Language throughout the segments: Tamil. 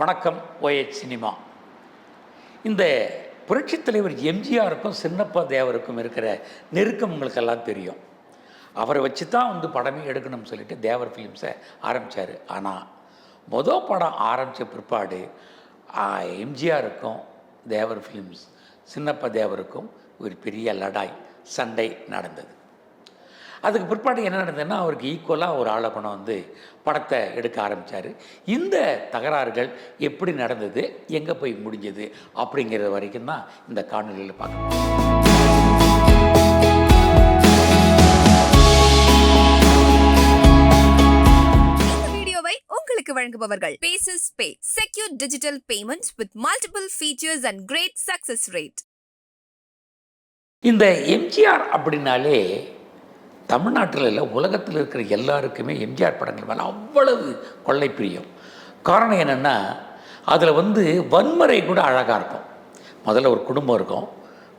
வணக்கம் ஒய்ஹெச் சினிமா. இந்த புரட்சித் தலைவர் எம்ஜிஆருக்கும் சின்னப்பா தேவருக்கும் இருக்கிற நெருக்கம் உங்களுக்கெல்லாம் தெரியும். அவரை வச்சு தான் வந்து படமே எடுக்கணும்னு சொல்லிட்டு தேவர் ஃபிலிம்ஸை ஆரம்பித்தார் ஆனால் மொதல் படம் ஆரம்பித்த பிற்பாடு எம்ஜிஆருக்கும் தேவர் ஃபிலிம்ஸ் சின்னப்ப தேவருக்கும் ஒரு பெரிய லடாய் சண்டை நடந்தது. அதுக்கு பிற்பாடு என்ன நடந்ததுன்னா அவருக்கு ஈக்குவலாக ஒரு ஆளை கொண்டு வந்து படத்தை எடுக்க ஆரம்பித்தார் இந்த தகராறுகள் எப்படி நடந்தது எங்கே போய் முடிஞ்சது அப்படிங்கிறது வரைக்கும் தான் இந்த காணொலியில் பார்க்கணும். இந்த வீடியோவை உங்களுக்கு வழங்குபவர்கள் Paces pay secure digital payment with multiple features and great success rate இந்த எம்ஜிஆர் அப்படின்னாலே தமிழ்நாட்டில் இல்லை உலகத்தில் இருக்கிற எல்லாருக்குமே எம்ஜிஆர் படங்கள் மேலே அவ்வளவு கொள்ளை பிரியம் காரணம் என்னென்னா அதில் வந்து வன்முறை கூட அழகாக இருக்கும். முதல்ல ஒரு குடும்பம் இருக்கும்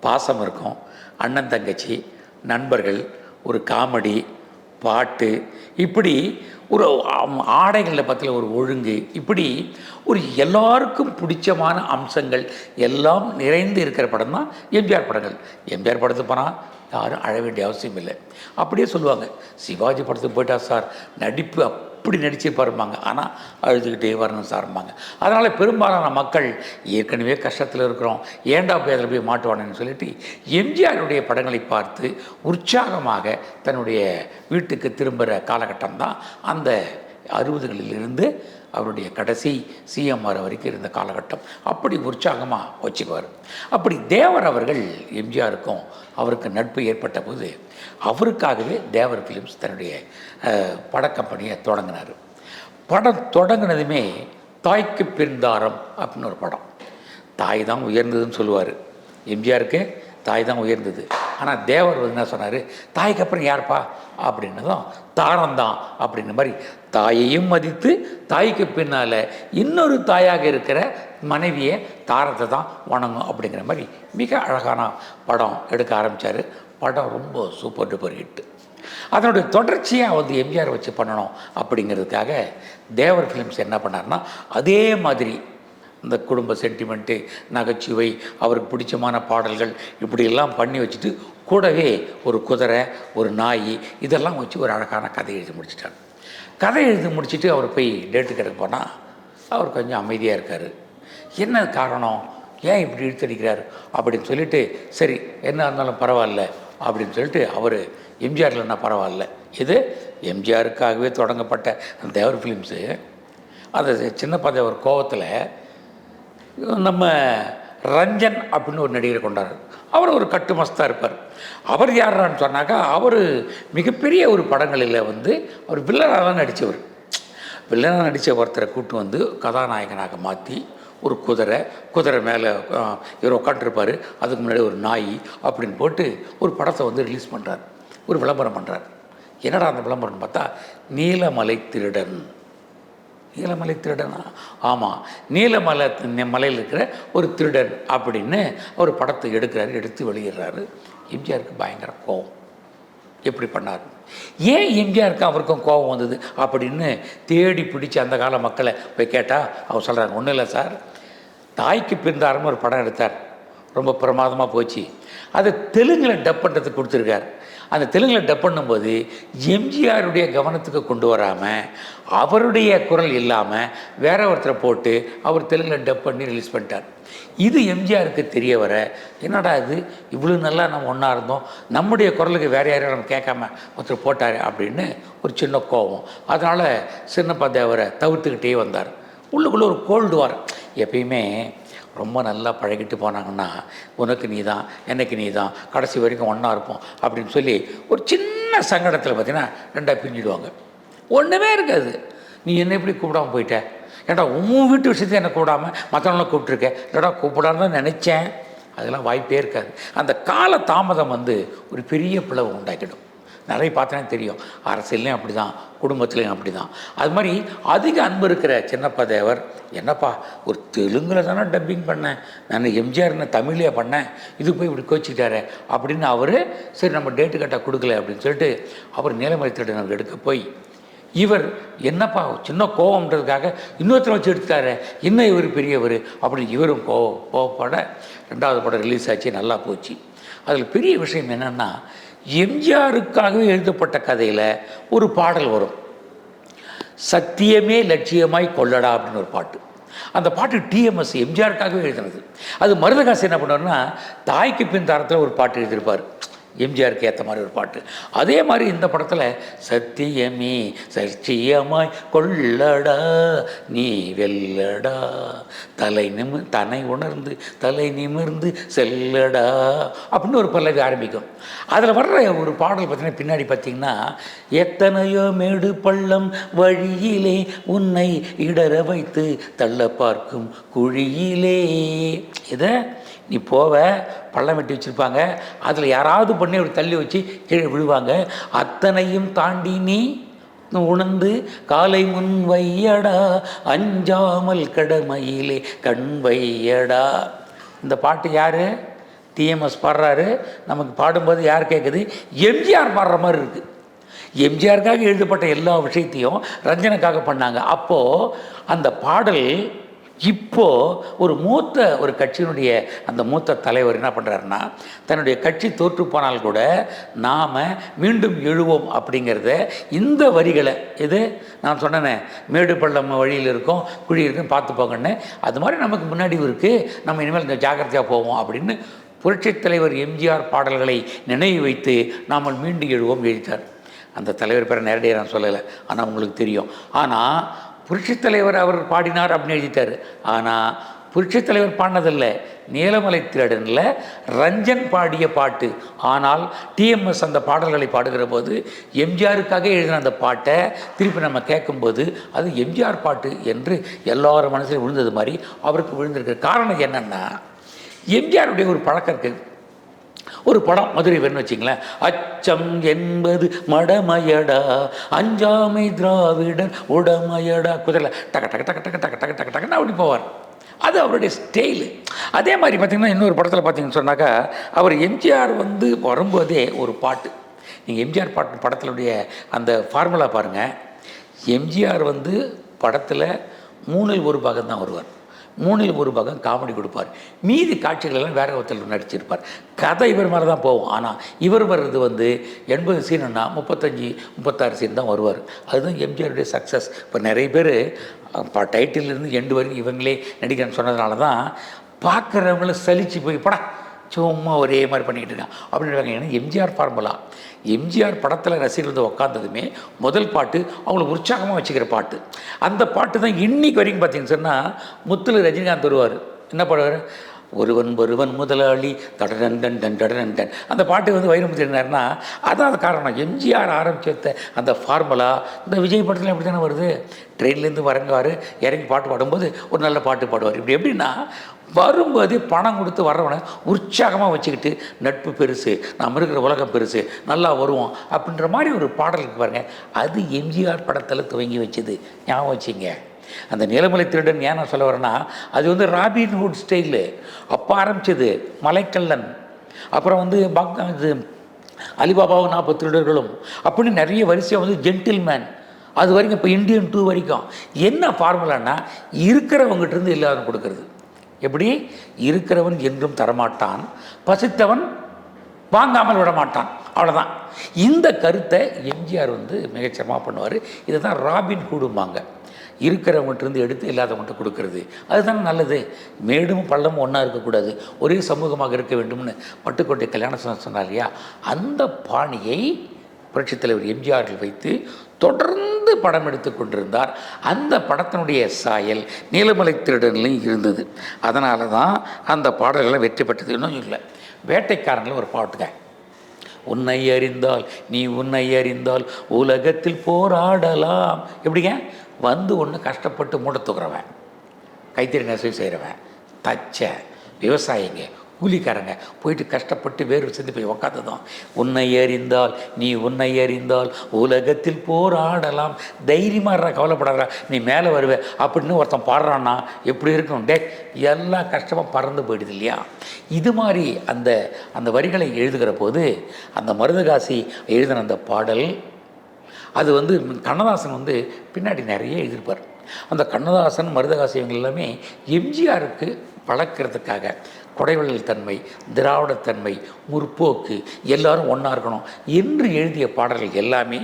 பாசம் இருக்கும் அண்ணன் தங்கச்சி நண்பர்கள் ஒரு காமெடி பாட்டு இப்படி ஒரு ஆடைகளில் பற்றில ஒரு ஒழுங்கு இப்படி ஒரு எல்லாருக்கும் பிடிச்சமான அம்சங்கள் எல்லாம் நிறைந்து இருக்கிற படம் தான் எம்ஜிஆர் படங்கள். எம்ஜிஆர் படத்துக்கு போனால் யாரும் அழ வேண்டிய அவசியம் இல்லை. அப்படியே சொல்லுவாங்க சிவாஜி படத்துக்கு போயிட்டா சார் நடிப்பு அப்படி நடிச்சிருப்பாருப்பாங்க ஆனால் அழுதுகிட்டே வரணும் சார்பாங்க அதனால் பெரும்பாலான மக்கள் ஏற்கனவே கஷ்டத்தில் இருக்கிறோம் ஏண்டா போய் அதில் போய் மாட்டுவானேன்னு சொல்லிட்டு எம்ஜிஆருடைய படங்களை பார்த்து உற்சாகமாக தன்னுடைய வீட்டுக்கு திரும்புகிற காலகட்டம் தான் அந்த அறுபதுகளிலிருந்து அவருடைய கடைசி சிஎம்ஆர் வரைக்கும் இருந்த காலகட்டம். அப்படி உற்சாகமாக வச்சுக்குவார். அப்படி தேவர் அவர்கள் எம்ஜிஆருக்கும் அவருக்கு நட்பு ஏற்பட்ட போது அவருக்காகவே தேவர் ஃபிலிம்ஸ் தன்னுடைய படக்கம்பெனியை தொடங்கினார். படம் தொடங்கினதுமே தாய்க்கு பிறந்தாரம் அப்படின்னு ஒரு படம். தாய் தான் உயர்ந்ததுன்னு சொல்லுவார். எம்ஜிஆருக்கு தாய் தான் உயர்ந்தது. ஆனால் தேவர் வந்து என்ன சொன்னார்? தாய்க்கு அப்புறம் யார்ப்பா? அப்படின்னதும் தாரந்தான் அப்படின்ற மாதிரி தாயையும் மதித்து தாய்க்கு பின்னால் இன்னொரு தாயாக இருக்கிற மனைவியை தாரத்தை தான் வணங்கும் அப்படிங்கிற மாதிரி மிக அழகான படம் எடுக்க ஆரம்பித்தார் படம் ரொம்ப சூப்பர் டூப்பர் ஹிட்டு அதனுடைய தொடர்ச்சியாக வந்து எம்ஜிஆர் வச்சு பண்ணணும் அப்படிங்கிறதுக்காக தேவர் ஃபிலிம்ஸ் என்ன பண்ணார்னா அதே மாதிரி இந்த குடும்ப சென்டிமெண்ட்டு நகைச்சுவை அவருக்கு பிடிச்சமான பாடல்கள் இப்படியெல்லாம் பண்ணி வச்சுட்டு கூடவே ஒரு குதிரை ஒரு நாய் இதெல்லாம் வச்சு ஒரு அழகான கதை எழுதி முடிச்சிட்டாங்க கதை எழுதி முடிச்சுட்டு அவர் போய் டேட்டு கிடைக்க போனால் அவர் கொஞ்சம் அமைதியாக இருக்கார். என்ன காரணம்? ஏன் இப்படி இழுத்தடிக்கிறார் அப்படின்னு சொல்லிட்டு சரி என்ன இருந்தாலும் பரவாயில்ல அப்படின்னு சொல்லிட்டு அவர் எம்ஜிஆரில் இல்லைன்னா பரவாயில்ல. இது எம்ஜிஆருக்காகவே தொடங்கப்பட்ட அந்த தேவர் ஃபிலிம்ஸு அந்த சின்ன ஒரு கோவத்தில் நம்ம ரஞ்சன் அப்படின்னு ஒரு நடிகர் கொண்டார். அவர் ஒரு கட்டுமஸ்தாக இருப்பார். அவர் யாரான்னு சொன்னாக்கா அவர் மிகப்பெரிய ஒரு படங்களில் வந்து அவர் வில்லனாக தான் நடித்தவர் வில்லனாக நடித்த ஒருத்தரை கூட்டு வந்து கதாநாயகனாக மாற்றி ஒரு குதிரை குதிரை மேலே இவர் உட்காந்துருப்பார் அதுக்கு முன்னாடி ஒரு நாய் அப்படின்னு போட்டு ஒரு படத்தை வந்து ரிலீஸ் பண்ணுறார் ஒரு விளம்பரம் பண்ணுறார் என்னடா அந்த விளம்பரம்னு பார்த்தா நீலமலை திருடன் நீலமலை திருடனா? ஆமாம் நீலமலை மலையில் இருக்கிற ஒரு திருடன் அப்படின்னு ஒரு படத்தை எடுக்கிறாரு எடுத்து வெளியிடுறாரு. எம்ஜிஆருக்கு பயங்கர கோபம் எப்படி பண்ணார்? ஏன் எம்ஜிஆருக்கு அவருக்கும் கோபம் வந்தது அப்படின்னு தேடி பிடிச்சி அந்த கால மக்களை போய் கேட்டால் அவர் சொல்கிறாங்க ஒன்றும் இல்லை சார். தாய்க்கு பிறந்தாருன்னு ஒரு படம் எடுத்தார். ரொம்ப பிரமாதமாக போச்சு. அதை தெலுங்கில் டப் பண்ணுறதுக்கு கொடுத்துருக்கார். அந்த தெலுங்கில் டப் பண்ணும்போது எம்ஜிஆருடைய கவனத்துக்கு கொண்டு வராமல் அவருடைய குரல் இல்லாமல் வேற ஒருத்தரை போட்டு அவர் தெலுங்கில் டப் பண்ணி ரிலீஸ் பண்ணிட்டார். இது எம்ஜிஆருக்கு தெரிய வர என்னடா இது? இவ்வளோ நல்லா நம்ம ஒன்றா இருந்தோம். நம்முடைய குரலுக்கு வேற யாரையும் நம்ம கேட்காம ஒருத்தர் போட்டார் அப்படின்னு ஒரு சின்ன கோபம் அதனால் சின்னப்பா தேவரை தவிர்த்துக்கிட்டே வந்தார். உள்ளுக்குள்ளே ஒரு கோல்டு வார். எப்பயுமே ரொம்ப நல்லா பழகிட்டு போனாங்கன்னா உனக்கு நீ தான் எனக்கு நீ தான் கடைசி வரைக்கும் ஒன்றா இருப்போம் அப்படின்னு சொல்லி ஒரு சின்ன சங்கடத்தில் பார்த்தீங்கன்னா ரெண்டாக பிரிஞ்சிடுவாங்க. ஒன்றுமே இருக்காது. நீ என்ன இப்படி கூப்பிடாம போயிட்ட? ஏன்டா உன் வீட்டு விஷயத்தை என்னை கூப்பிடாம? மற்றவங்கள கூப்பிட்ருக்க இல்லைடா கூப்பிடான்னு தான் நினச்சேன். அதெல்லாம் வாய்ப்பே இருக்காது. அந்த கால தாமதம் வந்து ஒரு பெரிய பிளவு உண்டாக்கிடும். நிறைய பார்த்தோன்னா தெரியும். அரசியல்லையும் அப்படி தான் குடும்பத்துலேயும் அப்படி தான் அது மாதிரி அதிக அன்பு இருக்கிற சின்னப்பா தேவர் என்னப்பா ஒரு தெலுங்கில் தானே டப்பிங் பண்ணேன் நான் எம்ஜிஆர் நான் தமிழ்லேயே பண்ணேன் இது போய் இப்படி கோச்சிக்கிட்டாரு அப்படின்னு அவர் சரி நம்ம டேட்டு கட்டாக கொடுக்கல அப்படின்னு சொல்லிட்டு அவர் நீலமலை திருடன் எடுக்க போய் இவர் என்னப்பா சின்ன கோவம்ன்றதுக்காக இன்னொருத்தரை வச்சு எடுத்துட்டாரு என்ன இவர் பெரியவர் அப்படின்னு இவரும் கோவ கோவப்பட ரெண்டாவது படம் ரிலீஸ் ஆச்சு நல்லா போச்சு. அதில் பெரிய விஷயம் என்னென்னா எம்ஜிஆருக்காகவே எழுதப்பட்ட கதையில் ஒரு பாடல் வரும். சத்தியமே லட்சியமாய் கொள்ளடா அப்படின்னு ஒரு பாட்டு. அந்த பாட்டு டிஎம்எஸ் எம்ஜிஆருக்காகவே எழுதினது. அது மருதகாசி என்ன பண்ணுவார்னா தாய்க்கு பின் தரத்தில் ஒரு பாட்டு எழுதியிருப்பார். எம்ஜிஆருக்கு ஏற்ற மாதிரி ஒரு பாட்டு. அதே மாதிரி இந்த படத்தில் சத்தியமே சத்தியமாய் கொள்ளடா நீ வெல்லடா தலை நிமி தன்னை உணர்ந்து தலை நிமிர்ந்து செல்லடா அப்படின்னு ஒரு பல்லவி ஆரம்பிக்கும். அதில் வர்ற ஒரு பாடல் பார்த்தீங்கன்னா பின்னாடி பார்த்தீங்கன்னா எத்தனையோ மேடு பள்ளம் வழியிலே உன்னை இடற வைத்து தள்ள பார்க்கும் குழியிலே. இதை நீ போவ பள்ளம் வெட்டி வச்சுருப்பாங்க. அதில் யாராவது பண்ணி ஒரு தள்ளி வச்சு கீழே விழுவாங்க. அத்தனையும் தாண்டி நீ உணர்ந்து காலை முன் வையடா அஞ்சாமல் கடமையிலே கண் வையடா. இந்த பாட்டு யார்? டிஎம்எஸ் பாடுறாரு. நமக்கு பாடும்போது யார் கேட்குது எம்ஜிஆர் பாடுற மாதிரி இருக்குது எம்ஜிஆருக்காக எழுதப்பட்ட எல்லா விஷயத்தையும் ரஞ்சனுக்காக பண்ணாங்க. அப்போது அந்த பாடல் இப்போ ஒரு மூத்த ஒரு கட்சியினுடைய அந்த மூத்த தலைவர் என்ன பண்ணுறாருன்னா தன்னுடைய கட்சி தோற்று போனால் கூட நாம் மீண்டும் எழுவோம் அப்படிங்கிறத இந்த வரிகளை இது நான் சொன்னேன் மேடு பள்ளம் வழியில் இருக்கும் குழி இருக்கும் பார்த்து போங்கன்னு. அது மாதிரி நமக்கு முன்னாடி இருக்குது நம்ம இனிமேல் இந்த ஜாக்கிரதையாக போவோம் அப்படின்னு புரட்சித் தலைவர் எம்ஜிஆர் பாடல்களை நினைவு வைத்து நாம் மீண்டும் எழுவோம் எழுதித்தார் அந்த தலைவர் பேரை நேரடியாக நான் சொல்லலை. ஆனால் உங்களுக்கு தெரியும். ஆனால் புரட்சித் தலைவர் அவர் பாடினார் அப்படின்னு எழுதிட்டார். ஆனால் புரட்சித் தலைவர் பாடினதில்லை. நீலமலை திருடனில் ரஞ்சன் பாடிய பாட்டு. ஆனால் டிஎம்எஸ் அந்த பாடல்களை பாடுகிற போது எம்ஜிஆருக்காக எழுதின அந்த பாட்டை திருப்பி நம்ம கேட்கும்போது அது எம்ஜிஆர் பாட்டு என்று எல்லாரும் மனசில் விழுந்தது மாதிரி அவருக்கு விழுந்திருக்கிற காரணம் என்னென்னா எம்ஜிஆருடைய ஒரு பழக்கம் இருக்குது ஒரு படம் மதுரை வேணும்னு வச்சிங்களேன். அச்சம் என்பது மடமயடா அஞ்சாமை திராவிடன் உடமயடா. குதிரை டக டக டக டக டக டக டக டக்குன்னு அப்படி போவார். அது அவருடைய ஸ்டைலு. அதே மாதிரி பார்த்திங்கன்னா இன்னொரு படத்தில் பார்த்தீங்கன்னு சொன்னாக்கா அவர் எம்ஜிஆர் வந்து வரும்போதே ஒரு பாட்டு. நீங்கள் எம்ஜிஆர் பாட்டு படத்தினுடைய அந்த ஃபார்முலா பாருங்கள் எம்ஜிஆர் வந்து படத்தில் மூணில் ஒரு பாகம் தான் வருவார். மூணில் ஒரு பக்கம் காமெடி கொடுப்பார். மீதி காட்சிகள் எல்லாம் வேற ஒருத்தர் நடிச்சிருப்பார். கதை இவர் மாதிரி தான் போகும். ஆனால் இவர் வர்றது வந்து எண்பது சீனுன்னா முப்பத்தஞ்சு முப்பத்தாறு சீன் தான் வருவார். அதுதான் எம்ஜிஆருடைய சக்ஸஸ் இப்போ நிறைய பேர் இப்போ டைட்டிலிருந்து எண்டு வரைக்கும் இவங்களே நடிக்கிறேன்னு சொன்னதுனால தான் பார்க்குறவங்கள சலிச்சு போய் படா சும்மா ஒரே மாதிரி பண்ணிக்கிட்டு இருக்கான். அப்படின்னு ஏன்னா எம்ஜிஆர் ஃபார்முலா எம்ஜிஆர் படத்தில் ரசிகர்கள் வந்து உட்காந்ததுமே முதல் பாட்டு அவங்கள உற்சாகமாக வச்சுக்கிற பாட்டு. அந்த பாட்டு தான் இன்னைக்கு வரைக்கும் பார்த்தீங்கன்னு சொன்னால் முத்துல ரஜினிகாந்த் வருவார். என்ன பாடுவார்? ஒருவன் ஒருவன் முதலாளி தடடன் டன் டன் டடன் டன். அந்த பாட்டு வந்து வைரமுத்து இருந்தாருன்னா அதான் அது காரணம். எம்ஜிஆர் ஆரம்பிச்சு வைத்த அந்த ஃபார்முலா இந்த விஜய் படத்தில் எப்படி தானே வருது? ட்ரெயின்லேருந்து வரங்குவார் இறங்கி பாட்டு பாடும்போது ஒரு நல்ல பாட்டு பாடுவார். இப்படி எப்படின்னா வரும்போது பணம் கொடுத்து வர்றவனை உற்சாகமாக வச்சுக்கிட்டு நட்பு பெருசு நாம் இருக்கிற உலகம் பெருசு நல்லா வருவோம். அப்படின்ற மாதிரி ஒரு பாடலுக்கு பாருங்கள் அது எம்ஜிஆர் படத்தில் துவங்கி வச்சது. ஞாபகம் வச்சுங்க. அந்த நிலமலை திருடன் ஏன் நான் சொல்ல வரேன்னா அது வந்து ராபின்ஹுட் ஸ்டைலு. அப்போ ஆரம்பிச்சது மலைக்கல்லன். அப்புறம் வந்து பக் இது அலிபாபாவும் நாற்பது திருடர்களும். அப்படின்னு நிறைய வரிசையாக வந்து ஜென்டில்மேன். அது வரைக்கும் இப்போ இந்தியன் டூ வரைக்கும். என்ன ஃபார்முலான்னா இருக்கிறவங்ககிட்ட இருந்து இல்லாத கொடுக்கறது. எப்படி? இருக்கிறவன் என்றும் தரமாட்டான் பசித்தவன் வாங்காமல் விடமாட்டான். அவ்வளோதான் இந்த கருத்தை எம்ஜிஆர் வந்து மிகச்சிரமாக பண்ணுவார். இதை தான் ராபின் ஹூடும்பாங்க. இருக்கிறவங்ககிட்ட எடுத்து இல்லாதவங்கள்ட்ட கொடுக்கறது. அதுதான் நல்லது. மேடும் பள்ளமும் ஒன்றா இருக்கக்கூடாது. ஒரே சமூகமாக இருக்க வேண்டும்னு பட்டுக்கோட்டை கல்யாணம் சொன்னார் இல்லையா? அந்த பாணியை புரட்சித் தலைவர் எம்ஜிஆரில் வைத்து தொடர்ந்து படம் எடுத்து கொண்டிருந்தார். அந்த படத்தினுடைய சாயல் நீலமலை திருடனிலும் இருந்தது. அதனால தான் அந்த பாடல்களை வெற்றி பெற்றது இன்னும் இல்லை. வேட்டைக்காரங்களும் ஒரு பாட்டுங்க உன்னை அறிந்தால் நீ உன்னை அறிந்தால் உலகத்தில் போராடலாம். எப்படிங்க? வந்து ஒன்று கஷ்டப்பட்டு மூட தூக்குறவன். கைத்தறி நெசவு செய்கிறவன் தச்ச. விவசாயிங்க. கூலிக்காரங்க. போயிட்டு கஷ்டப்பட்டு வேறு செஞ்சு போய் உக்காந்ததும் உன்னை அறிந்தால் நீ உன்னை அறிந்தால் உலகத்தில் போராடலாம். தைரியமாக இருடா நீ மேலே வருவே. அப்படின்னு ஒருத்தன் பாடுறான்னா எப்படி இருக்கும்? டே எல்லா கஷ்டமும் பறந்து போயிடுது இல்லையா? இது மாதிரி அந்த அந்த வரிகளை எழுதுகிற போது அந்த மருதகாசி எழுதின அந்த பாடல் அது வந்து கண்ணதாசன் வந்து பின்னாடி நிறைய எழுதியிருப்பார். அந்த கண்ணதாசன் மருதகாசி இவங்க எல்லாமே எம்ஜிஆருக்கு பழக்கிறதுக்காக கொடைவள்ளல் தன்மை திராவிடத்தன்மை முற்போக்கு எல்லாரும் ஒன்றா இருக்கணும். என்று எழுதிய பாடல்கள் எல்லாமே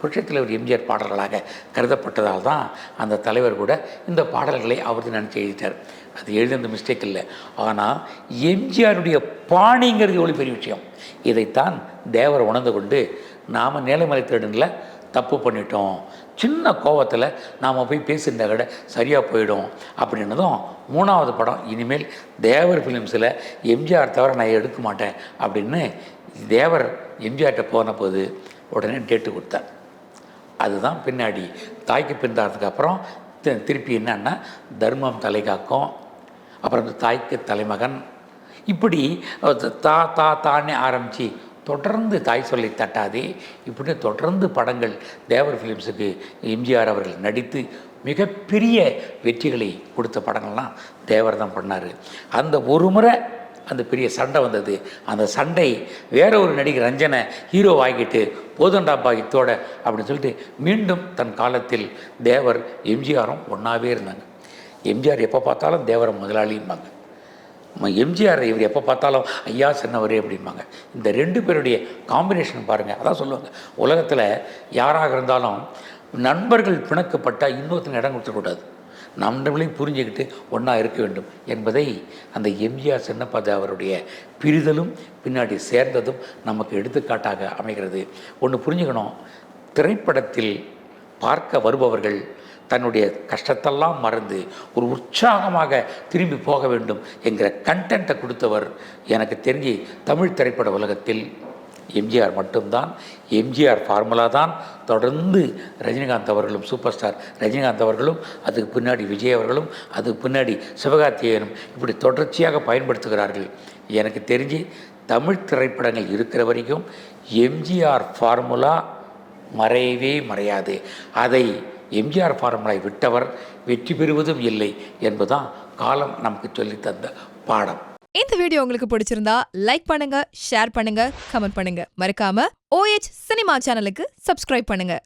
புரட்சித்தலைவர் எம்ஜிஆர் பாடல்களாக கருதப்பட்டதால் தான் அந்த தலைவர் கூட இந்த பாடல்களை அவர் நினச்சி எழுதிட்டார். அது எழுதின மிஸ்டேக் இல்லை. ஆனால் எம்ஜிஆருடைய பாணிங்கிறது எவ்வளோ பெரிய விஷயம். இதைத்தான் தேவர் உணர்ந்து கொண்டு நாம் நேலமலை திருடனில் தப்பு பண்ணிட்டோம். சின்ன கோவத்தில் நாம் போய் பேசியிருந்த கடை சரியாக போயிடும் அப்படின்னதும் மூணாவது படம் இனிமேல் தேவர் ஃபிலிம்ஸில் எம்ஜிஆர் தவிர நான் எடுக்க மாட்டேன் அப்படின்னு தேவர் எம்ஜிஆர்கிட்ட போன போது உடனே டேட்டு கொடுத்தார். அதுதான் பின்னாடி. தாய்க்கு பின்தாரத்துக்கு அப்புறம் திருப்பி என்னன்னா தர்மம் தலை காக்கும் அப்புறம் இந்த தாய்க்கு தலைமகன். இப்படி தா தா தானே ஆரம்பித்து தொடர்ந்து தாய் சொல்லை தட்டாதே. இப்படி தொடர்ந்து படங்கள் தேவர் ஃபிலிம்ஸுக்கு எம்ஜிஆர் அவர்கள் நடித்து மிகப்பெரிய வெற்றிகளை கொடுத்த படங்கள்லாம் தேவர் தான் பண்ணார். அந்த ஒரு முறை அந்த பெரிய சண்டை வந்தது. அந்த சண்டை வேற ஒரு நடிகர் ரஞ்சனை ஹீரோ ஆகிட்டு போதண்டா பாகித்தோட அப்படின்னு சொல்லிட்டு மீண்டும் தன் காலத்தில் தேவர் எம்ஜிஆரும் ஒன்றாவே இருந்தாங்க. எம்ஜிஆர் எப்போ பார்த்தாலும் தேவரை முதலாளிம்பாங்க எம்ஜிஆர் இவர் எப்போ பார்த்தாலும் ஐயா சின்னவர் அப்படிம்பாங்க. இந்த ரெண்டு பேருடைய காம்பினேஷன் பாருங்கள் அதான் சொல்லுவாங்க. உலகத்தில் யாராக இருந்தாலும் நண்பர்கள் பிணக்கப்பட்டால் இன்னொருத்தன் இடம் கொடுத்துக்கூடாது நம்மளையும் புரிஞ்சுக்கிட்டு ஒன்றா இருக்க வேண்டும் என்பதை அந்த எம்ஜிஆர் சின்னப்பதா அவருடைய பிரிதலும் பின்னாடி சேர்ந்ததும் நமக்கு எடுத்துக்காட்டாக அமைகிறது. ஒன்று புரிஞ்சுக்கணும். திரைப்படத்தில் பார்க்க வருபவர்கள் தன்னுடைய கஷ்டத்தெல்லாம் மறந்து ஒரு உற்சாகமாக திரும்பி போக வேண்டும் என்கிற கண்டென்ட்டை கொடுத்தவர் எனக்கு தெரிஞ்சு தமிழ் திரைப்பட உலகத்தில் எம்ஜிஆர் மட்டும்தான். எம்ஜிஆர் ஃபார்முலா தான். தொடர்ந்து ரஜினிகாந்த் அவர்களும் சூப்பர் ஸ்டார் ரஜினிகாந்த் அவர்களும் அதுக்கு பின்னாடி விஜய் அவர்களும் அதுக்கு பின்னாடி சிவகார்த்திகேயனும் இப்படி தொடர்ச்சியாக பயன்படுத்துகிறார்கள். எனக்கு தெரிஞ்சு தமிழ் திரைப்படங்கள் இருக்கிற வரைக்கும் எம்ஜிஆர் ஃபார்முலா மறையவே மறையாது. அதை எம்ஜிஆர் ஃபார்முலை விட்டவர் வெற்றி பெறுவதும் இல்லை என்பதுதான் காலம் நமக்கு சொல்லித் தந்த பாடம். இந்த வீடியோ உங்களுக்கு பிடிச்சிருந்தா லைக் பண்ணுங்க ஷேர் பண்ணுங்க கமெண்ட் பண்ணுங்க. மறக்காம ஓஎச் சினிமா சேனலுக்கு சப்ஸ்கிரைப் பண்ணுங்க.